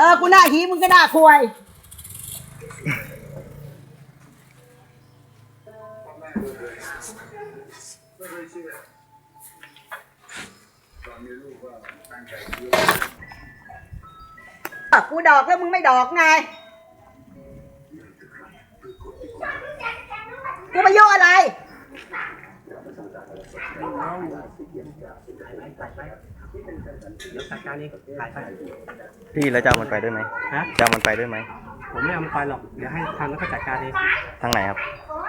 ออ กูหน้าหีมึงก็หน้าควายกูดอกแล้วมึงไม่ดอกไง กูมายุ่งอะไร เดี๋ยวจัดการเองถ่ายไปพี่แล้วจะเอามันไปด้วยไหมฮะ จะเอามันไปด้วยไหม ผมไม่เอามันไปหรอก เดี๋ยวให้ทางนั้นเขาจัดการเองทางไหนครับ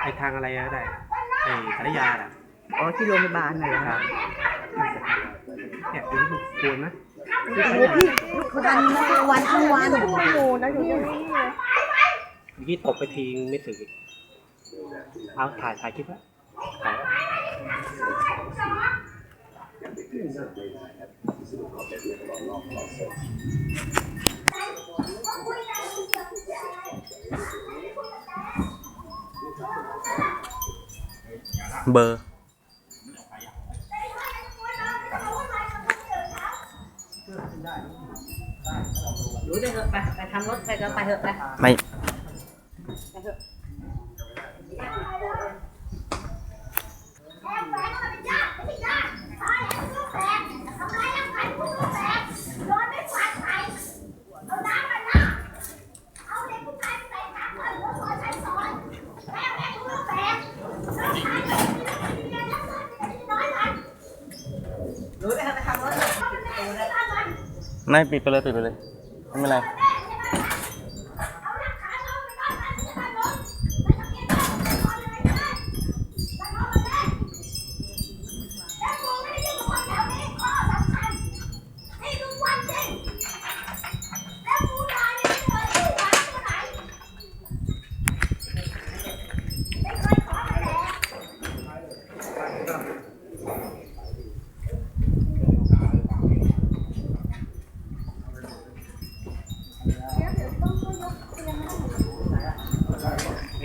ไอ้ทางอะไรก็ได้ไอ้สารยาอะอ๋อที่โรงพยาบาลน่ะเหรอครับเนี่ยคุณลูกควรนะโอ้โหพี่วันนะวันทั้งวันโอ้โหนะอยู่ตรงนี้เมื่อกี้ตกไปทีไม่ถึงเอาถ่ายถ่ายคลิปไว้ถ่ายไว้ เบอร์หนูไปเถอะไปไปทำรถไปก็ไปเถอะไปไม่ไปเถอะ ไม่ปิดไปเลยปิดไปเลยไม่เป็นไร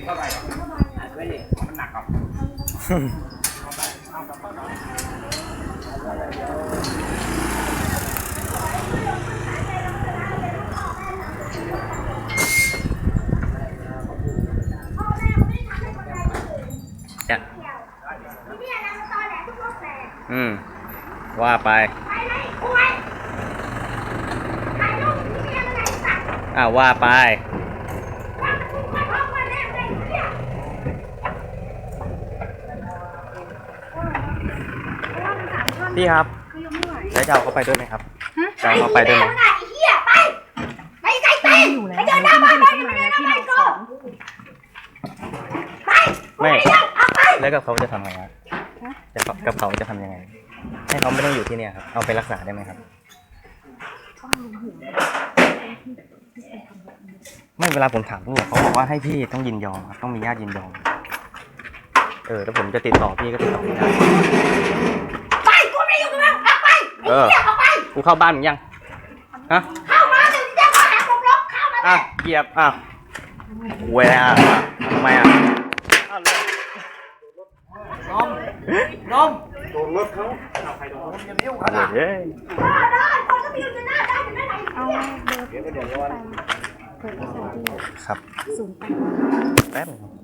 เนี่ยอืม ว่าไปอ่าว่าไป พี่ครับแล้วจะเอาเขาไปด้วยไหมครับจะเอาเขาไปด้วยไหมไม่แล้วกับเขาจะทำไงครับจะกับเขาจะทำยังไง ให้เขาไม่ต้องอยู่ที่เนี่ยครับ เอาไปรักษาได้ไหมครับ ไม่เวลาผมถามตำรวจเขาบอกว่าให้พี่ต้องยินยอมครับต้องมีญาติยินยอม เออแล้วผมจะติดต่อพี่ก็ติดต่อไม่ได้ เออออกไปกูเข้าบ้านมึงยัง ฮะ เข้ามาถึงจะมาหาผมลบเข้ามาอะเหยียบอะเวลาทำไมอะน้องเฮ้ยได้คนก็มีอยู่หน้าได้อยู่หน้าไหนเอาเบอร์พี่ไปเปิด SID ครับศูนย์แปดแป๊บนึงครับ